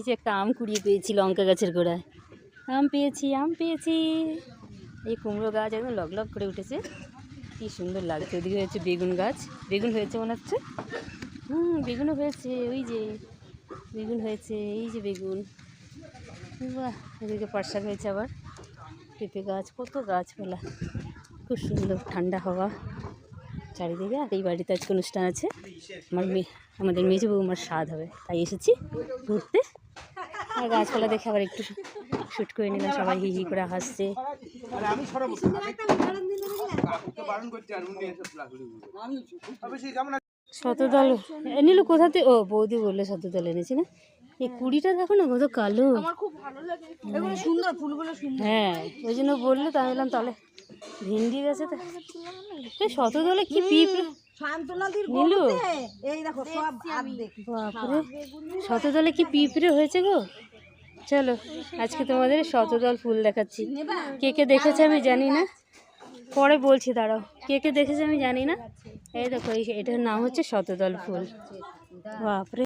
কিছু একটা আম কুড়িয়ে পেয়েছি লঙ্কা গাছের গোড়ায়। আম পেয়েছি আম পেয়েছি। এই কুমড়ো গাছ একদম লগ লগ করে উঠেছে। কি সুন্দর লাগছে। ওদিকে হয়েছে বেগুন গাছ। বেগুন হয়েছে মনে হচ্ছে? হুম, বেগুনও হয়েছে। ওই যে বেগুন হয়েছে, এই যে বেগুন। বাহ, এদিকে পাট হয়েছে আবার। পেঁপে গাছ, কত গাছপালা। খুব সুন্দর ঠান্ডা হাওয়া। চারিদিকে আর এই বাড়িতে আজকে অনুষ্ঠান আছে। আমার মেয়ে, আমাদের মেজো বৌমার স্বাদ হবে। তাই এসেছি ঘুরতে। আর গাছপালা দেখে আবার একটু শ্যুট করে নিলাম সবাই হি হি করে হাসছে। শতদল এ নিলু কোথাতে ও বৌদি বললে শতদল এনেছি না? এই কুড়িটা দেখো না কত কালো। এগুলো সুন্দর ফুলগুলো সুন্দর। হ্যাঁ ওই জন্য বললে তাই বললাম তাহলে ভিন্ডি গেছে তো এই শতদলে কি পিঁপড়ে শান্তনাদির নীলু। এই দেখো সব ভাত দেখি বাপরে শতদলে কি পিঁপড়ে হয়েছে গো? চলো, আজকে তোমাদের শতদল ফুল দেখাচ্ছি। কে কে দেখেছে আমি জানি না। পরে বলছি, দাঁড়াও। কে কে দেখেছে আমি জানি না। এই দেখো এটার নাম হচ্ছে শতদল ফুল। বাপরে।